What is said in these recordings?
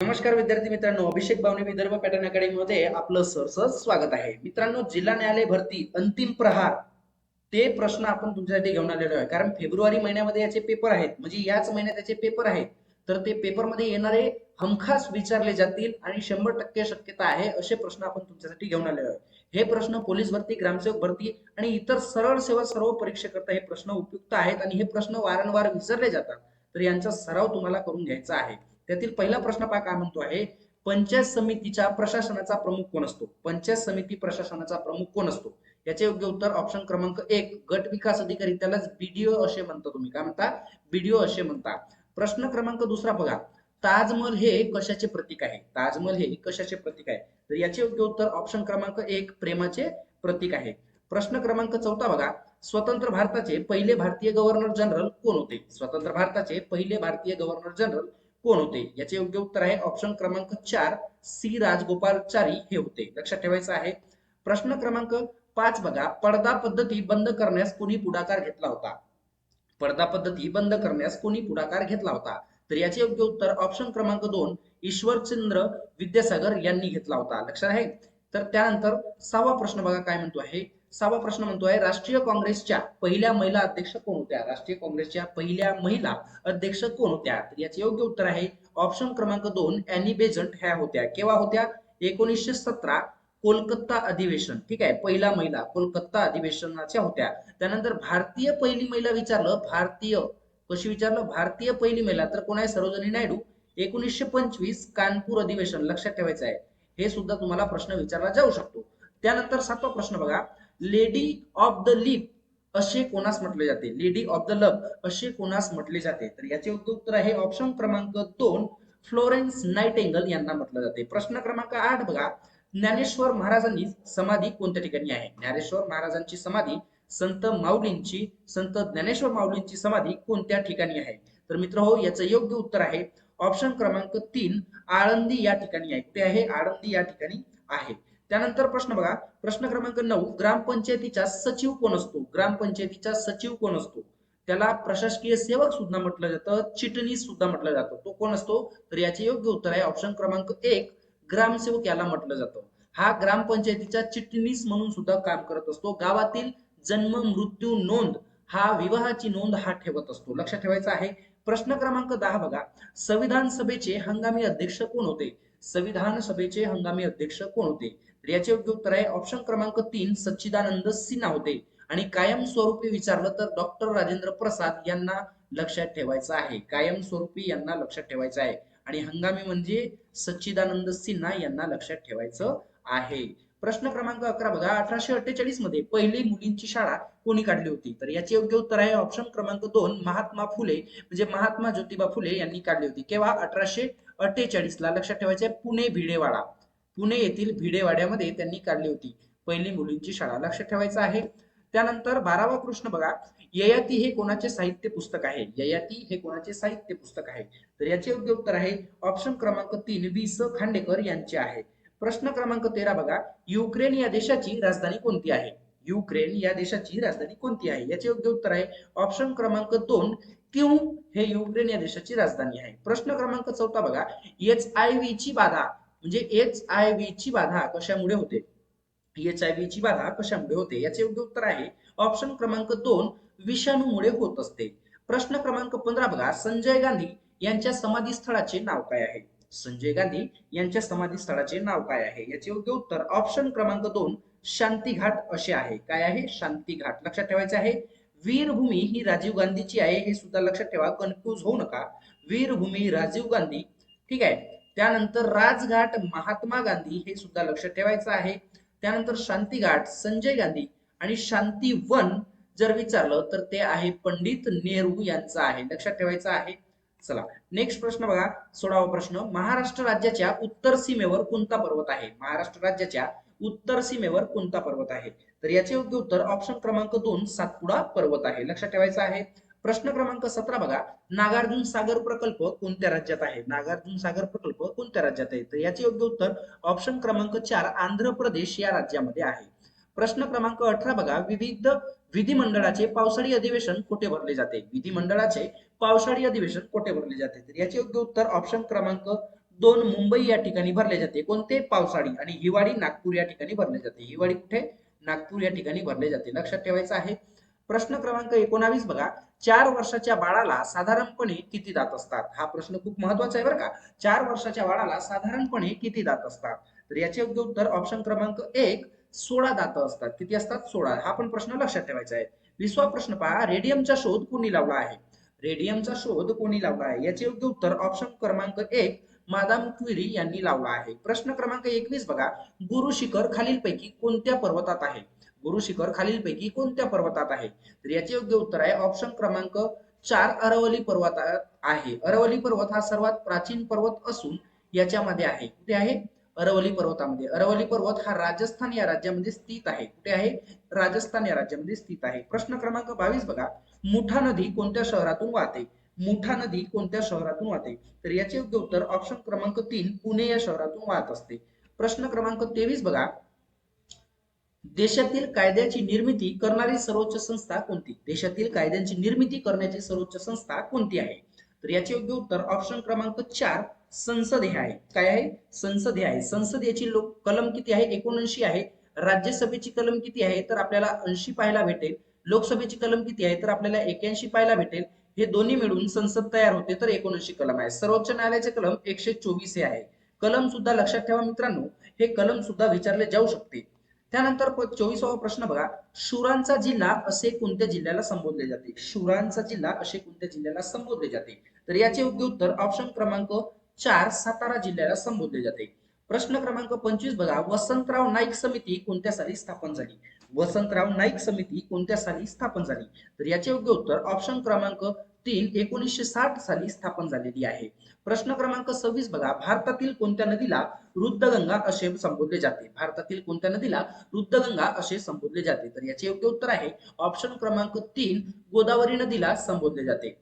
नमस्कार विद्यार्थी मित्रांनो अभिषेक भावने विदर्भ पॅटर्न अकॅडमी मध्ये आपलं सरसर स्वागत आहे. मित्रांनो जिल्हा न्यायालय भरती अंतिम प्रहार ते प्रश्न आपण तुमच्यासाठी घेऊन आलेलो आहे. कारण फेब्रुवारी महिन्यामध्ये याचे पेपर आहेत. म्हणजे याच महिन्यात याचे पेपर आहेत. तर ते पेपरमध्ये येणारे हमखास विचारले जातील आणि शंभर टक्के शक्यता आहे असे प्रश्न आपण तुमच्यासाठी घेऊन आलेलो आहे. हे प्रश्न पोलीस भरती ग्रामसेवक भरती आणि इतर सरळ सेवा सर्व परीक्षेकरता हे प्रश्न उपयुक्त आहेत आणि हे प्रश्न वारंवार विसरले जातात. तर यांचा सराव तुम्हाला करून घ्यायचा आहे. त्यातील पहिला प्रश्न पहा काय म्हणतो आहे. पंचायत समितीच्या प्रशासनाचा प्रमुख कोण असतो? पंचायत समिती प्रशासनाचा प्रमुख कोण असतो? याचे योग्य उत्तर ऑप्शन क्रमांक एक गट विकास अधिकारी. त्यालाच बीडीओ असे म्हणता तुम्ही. काय म्हणता? बीडीओ असे म्हणता. प्रश्न क्रमांक दुसरा बघा. ताजमहल हे कशाचे प्रतीक आहे? ताजमहल हे कशाचे प्रतीक आहे? तर याचे योग्य उत्तर ऑप्शन क्रमांक एक प्रेमाचे प्रतीक आहे. प्रश्न क्रमांक चौथा बघा. स्वतंत्र भारताचे पहिले भारतीय गव्हर्नर जनरल कोण होते? स्वतंत्र भारताचे पहिले भारतीय गव्हर्नर जनरल कोण होते? याचे योग्य उत्तर आहे ऑप्शन क्रमांक चार सी राजगोपालचारी हे होते. लक्षात ठेवायचं आहे. प्रश्न क्रमांक पाच बघा. पडदा पद्धती बंद करण्यास कोणी पुढाकार घेतला होता? पडदा पद्धती बंद करण्यास कोणी पुढाकार घेतला होता? तर याचे योग्य उत्तर ऑप्शन क्रमांक दोन ईश्वरचंद्र विद्यासागर यांनी घेतला होता. लक्षात आहे? तर त्यानंतर सहावा प्रश्न बघा काय म्हणतो आहे. सहावा प्रश्न म्हणतोय राष्ट्रीय काँग्रेसच्या पहिल्या महिला अध्यक्ष कोण होत्या? राष्ट्रीय काँग्रेसच्या पहिल्या महिला अध्यक्ष कोण होत्या? तर याचे योग्य उत्तर आहे ऑप्शन क्रमांक दोन अॅनी बेझंट ह्या होत्या. केव्हा होत्या? एकोणीसशे सतरा कोलकाता अधिवेशन. ठीक आहे पहिला महिला कोलकाता अधिवेशनाच्या होत्या. त्यानंतर भारतीय पहिली महिला विचारलं भारतीय कशी विचारलं? भारतीय पहिली महिला. तर कोण आहे? सरोजनी नायडू. एकोणीसशे पंचवीस कानपूर अधिवेशन. लक्षात ठेवायचं आहे. हे सुद्धा तुम्हाला प्रश्न विचारला जाऊ शकतो. त्यानंतर सातवा प्रश्न बघा. लेडी ऑफ द लिप असे कोणास म्हटले जाते? लेडी ऑफ द लव असे कोणास म्हटले जाते? तर याचे उत्तर आहे ऑप्शन क्रमांक दोन फ्लोरेन्स नाईटेंगल यांना म्हटलं जाते. प्रश्न क्रमांक आठ बघा. ज्ञानेश्वर महाराजांनी समाधी कोणत्या ठिकाणी आहे? ज्ञानेश्वर महाराजांची समाधी संत माऊलींची संत ज्ञानेश्वर माऊलींची समाधी कोणत्या ठिकाणी आहे? तर मित्र हो याचं योग्य उत्तर आहे ऑप्शन क्रमांक तीन आळंदी या ठिकाणी आहे. ते आहे आळंदी या ठिकाणी आहे. त्यानंतर प्रश्न बघा. प्रश्न क्रमांक नऊ ग्रामपंचायतीचा सचिव कोण असतो? ग्रामपंचायतीचा सचिव कोण असतो? त्याला प्रशासकीय सेवक सुद्धा म्हटलं जातं चिटणीस सुद्धा म्हटलं जातं. तो कोण असतो? तर याचे योग्य उत्तर आहे ऑप्शन क्रमांक एक ग्रामसेवक याला म्हटलं जातं. हा ग्रामपंचायतीचा चिटणीस म्हणून सुद्धा काम करत असतो. गावातील जन्म मृत्यू नोंद हा विवाहाची नोंद हा ठेवत असतो. लक्षात ठेवायचा आहे. प्रश्न क्रमांक दहा बघा. संविधान सभेचे हंगामी अध्यक्ष कोण होते? संविधान सभेचे हंगामी अध्यक्ष कोण होते? तर याचे योग्य उत्तर आहे. ऑप्शन क्रमांक तीन सच्चिदानंद सिन्हा होते. आणि कायम स्वरूपी विचारलं तर डॉक्टर राजेंद्र प्रसाद यांना लक्षात ठेवायचं आहे. कायमस्वरूपी यांना लक्षात ठेवायचं आहे. आणि हंगामी म्हणजे सच्चिदानंद सिन्हा यांना लक्षात ठेवायचं आहे. प्रश्न क्रमांक अकरा बघा. अठराशे अठ्ठेचाळीसमध्ये पहिली मुलींची शाळा कोणी काढली होती? तर याचे योग्य उत्तर आहे ऑप्शन क्रमांक दोन महात्मा फुले. म्हणजे महात्मा ज्योतिबा फुले यांनी काढली होती. केव्हा? अठराशे अठ्ठेचाळीस ला. लक्षात ठेवायचे पुणे भिडेवाडा. पुणे येथील भिडेवाड्यामध्ये त्यांनी काढली होती. पहिली मुलींची शाळा लक्षात ठेवायचं आहे. त्यानंतर बारावा प्रश्न बघा. ययाती हे कोणाचे साहित्य पुस्तक आहे? ययाती हे कोणाचे साहित्य पुस्तक आहे? तर याचे योग्य उत्तर आहे. ऑप्शन क्रमांक तीन वी स खांडेकर यांचे आहे. प्रश्न क्रमांक तेरा बघा. युक्रेन या देशाची राजधानी कोणती आहे? युक्रेन या देशाची राजधानी कोणती आहे? याचे योग्य उत्तर आहे. ऑप्शन क्रमांक दोन क्यू हे युक्रेन या देशाची राजधानी आहे. प्रश्न क्रमांक चौथा बघा. एच आय व्ही ची बाधा. म्हणजे एच आय व्ही ची बाधा कशामुळे होते? एच आय व्ही ची बाधा कशामुळे होते? याचे योग्य उत्तर आहे. ऑप्शन क्रमांक दोन विषाणूमुळे होत असते. प्रश्न क्रमांक पंधरा बघा. संजय गांधी यांच्या समाधी स्थळाचे नाव काय आहे? संजय गांधी यांच्या समाधी स्थळाचे नाव काय आहे? याचे योग्य उत्तर ऑप्शन क्रमांक दोन शांती घाट असे आहे. काय आहे? शांती घाट लक्षात ठेवायचे आहे. वीरभूमी ही राजीव गांधीची आहे हे सुद्धा लक्षात ठेवा. कन्फ्यूज होऊ नका. वीरभूमी राजीव गांधी. ठीक आहे. त्यानंतर राजघाट महात्मा गांधी हे सुद्धा लक्षात ठेवायचं आहे. त्यानंतर शांती घाट संजय गांधी आणि शांती वन जर विचारलं तर ते आहे पंडित नेहरू यांचं आहे. लक्षात ठेवायचं आहे. चला नेक्स्ट प्रश्न बघा. सोळावा प्रश्न. महाराष्ट्र राज्याच्या उत्तर सीमेवर कोणता पर्वत आहे? महाराष्ट्र राज्याच्या उत्तर सीमेवर कोणता पर्वत आहे? तर याचे योग्य उत्तर ऑप्शन क्रमांक दोन सातपुडा पर्वत आहे. लक्षात ठेवायचं आहे. प्रश्न क्रमांक सतरा बघा. नागार्जुन सागर प्रकल्प कोणत्या राज्यात आहे? नागार्जुन सागर प्रकल्प कोणत्या राज्यात आहे? तर याचे योग्य उत्तर ऑप्शन क्रमांक चार आंध्र प्रदेश या राज्यामध्ये आहे. प्रश्न क्रमांक अठरा बघा. विविध विधिमंडळाचे पावसाळी अधिवेशन कुठे भरले जाते? विधिमंडळाचे पावसाळी अधिवेशन कुठे भरले जाते? तर याचे योग्य उत्तर ऑप्शन क्रमांक दोन मुंबई या ठिकाणी भरले जाते. कोणते? पावसाळी आणि हिवाळी नागपूर या ठिकाणी भरले जाते. हिवाळी कुठे? नागपूर या ठिकाणी भरले जाते. लक्षात ठेवायचं आहे. प्रश्न क्रमांक एकोणावीस बघा. चार वर्षाच्या बाळाला साधारणपणे किती दात असतात? हा प्रश्न खूप महत्त्वाचा आहे बरं का. चार वर्षाच्या बाळाला साधारणपणे किती दात असतात? तर याचे योग्य उत्तर ऑप्शन क्रमांक एक सोळा दात असतात. किती असतात? सोळा. हा पण प्रश्न लक्षात ठेवायचा आहे. विसवा प्रश्न पहा. रेडियमचा शोध कोणी लावला आहे? रेडियमचा शोध कोणी लावला आहे? याचे योग्य उत्तर ऑप्शन क्रमांक एक मादाम क्विरी यांनी लावला आहे. प्रश्न क्रमांक एकवीस बघा. गुरु शिखर खालीलपैकी कोणत्या पर्वतात आहे? गुरु शिखर खालीलपैकी कोणत्या पर्वतात आहे? तर याचे योग्य उत्तर आहे ऑप्शन क्रमांक चार अरवली पर्वतात आहे. अरवली पर्वत हा सर्वात प्राचीन पर्वत असून याच्यामध्ये आहे. कुठे आहे? अरवली पर्वतामध्ये. अरवली पर्वत हा राजस्थान या राज्यामध्ये स्थित आहे. कुठे आहे? राजस्थान या राज्यामध्ये स्थित आहे. प्रश्न क्रमांक बावीस बघा. मुठा नदी कोणत्या शहरातून वाहते? मुठा नदी कोणत्या शहरातून वाहते? तर याचे योग्य उत्तर ऑप्शन क्रमांक तीन पुणे या शहरातून वाहत असते. प्रश्न क्रमांक तेवीस बघा. देशातील कायद्याची निर्मिती करणारी सर्वोच्च संस्था कोणती? देशातील कायद्यांची निर्मिती करण्याची सर्वोच्च संस्था कोणती आहे? तर याचे योग्य उत्तर ऑप्शन क्रमांक चार संसद हे आहे. काय आहे? संसद हे आहे. संसद याची लोक कलम किती आहे? एकोणऐंशी आहे. राज्यसभेची कलम किती आहे? तर आपल्याला ऐंशी पाहायला भेटेल. लोकसभेची कलम किती आहे? तर आपल्याला एक्याऐंशी पाहायला भेटेल. हे दोन्ही मिळून संसद तयार होते तर एकोणऐंशी कलम आहे. सर्वोच्च न्यायालयाचे कलम एकशे चोवीस हे आहे. कलम सुद्धा लक्षात ठेवा मित्रांनो. हे कलम सुद्धा विचारले जाऊ शकते. त्यानंतर चोवीसावा प्रश्न बघा. शुरांचा जिल्हा असे कोणत्या जिल्ह्याला संबोधले जाते? शुरांचा जिल्हा असे कोणत्या जिल्ह्याला संबोधले जाते? तर याचे योग्य उत्तर ऑप्शन क्रमांक चार सातारा जिल्ह्याला संबोधले जाते. प्रश्न क्रमांक पंचवीस बघा. वसंतराव नाईक समिती कोणत्या साली स्थापन झाली? वसंतराव नाईक समिती कोणत्या साली स्थापन झाली? तर याचे योग्य उत्तर ऑप्शन क्रमांक तीन एकोणीसशे साठ साली स्थापन झालेली आहे. प्रश्न क्रमांक सव्वीस बघा. भारतातील कोणत्या नदीला रुद्धगंगा असे संबोधले जाते? भारतातील कोणत्या नदीला रुद्धगंगा असे संबोधले जाते? तर याचे योग्य उत्तर आहे ऑप्शन क्रमांक तीन गोदावरी नदीला संबोधले जाते.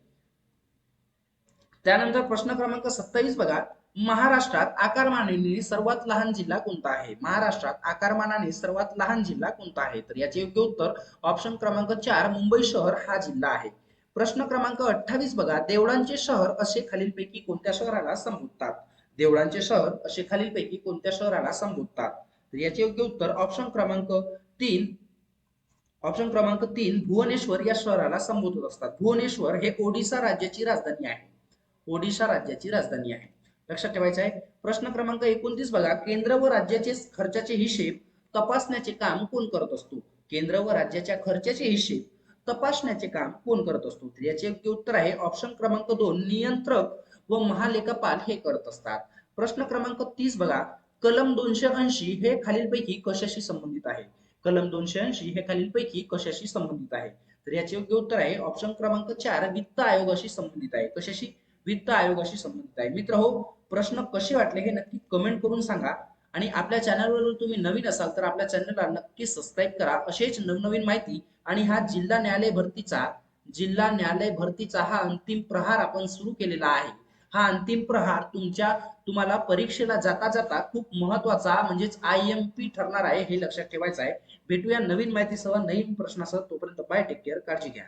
त्यानंतर प्रश्न क्रमांक सत्तावीस बघा. महाराष्ट्रात आकारमानाने सर्वात लहान जिल्हा कोणता आहे? महाराष्ट्रात आकारमानाने सर्वात लहान जिल्हा कोणता आहे? तर याचे योग्य उत्तर ऑप्शन क्रमांक चार मुंबई शहर हा जिल्हा आहे. प्रश्न क्रमांक अठ्ठावीस बघा. देवळांचे शहर असे खालीलपैकी कोणत्या शहराला संबोधतात? देवळांचे शहर असे खालीलपैकी कोणत्या शहराला संबोधतात? तर याचे योग्य उत्तर ऑप्शन क्रमांक तीन ऑप्शन क्रमांक तीन भुवनेश्वर या शहराला संबोधत असतात. भुवनेश्वर हे ओडिशा राज्याची राजधानी आहे. ओडिशा राज्याची राजधानी आहे. लक्षात ठेवायचं आहे. प्रश्न क्रमांक एकोणतीस बघा. केंद्र व राज्याचे खर्चाचे हिशेब तपासण्याचे काम कोण करत असतो? केंद्र व राज्याच्या खर्चाचे हिशेब तपासण्याचे काम कोण करत असतो? याचे योग्य उत्तर आहे ऑप्शन क्रमांक दोन नियंत्रक व महालेखापाल हे करत असतात. प्रश्न क्रमांक तीस बघा. कलम दोनशे ऐंशी हे खालीलपैकी कशाशी संबंधित आहे? कलम दोनशे ऐंशी हे खालीलपैकी कशाशी संबंधित आहे? तर याचे योग्य उत्तर आहे ऑप्शन क्रमांक चार वित्त आयोगाशी संबंधित आहे. कशाशी? वित्त आयोगाशी संबंधित आहे. मित्र हो प्रश्न कसे वाटले हे नक्की कमेंट करून सांगा. आणि आपल्या चॅनलवर तुम्ही नवीन असाल तर आपल्या चॅनलला नक्की सबस्क्राईब करा. असेच नवनवीन माहिती आणि हा जिल्हा न्यायालय भरतीचा जिल्हा न्यायालय भरतीचा हा अंतिम प्रहार आपण सुरू केलेला आहे. हा अंतिम प्रहार तुमच्या तुम्हाला परीक्षेला जाता जाता खूप महत्त्वाचा म्हणजेच आय एम पी ठरणार आहे हे लक्षात ठेवायचं आहे. भेटूया नवीन माहितीसह नवीन प्रश्नासह. तोपर्यंत बाय टेक केअर काळजी घ्या.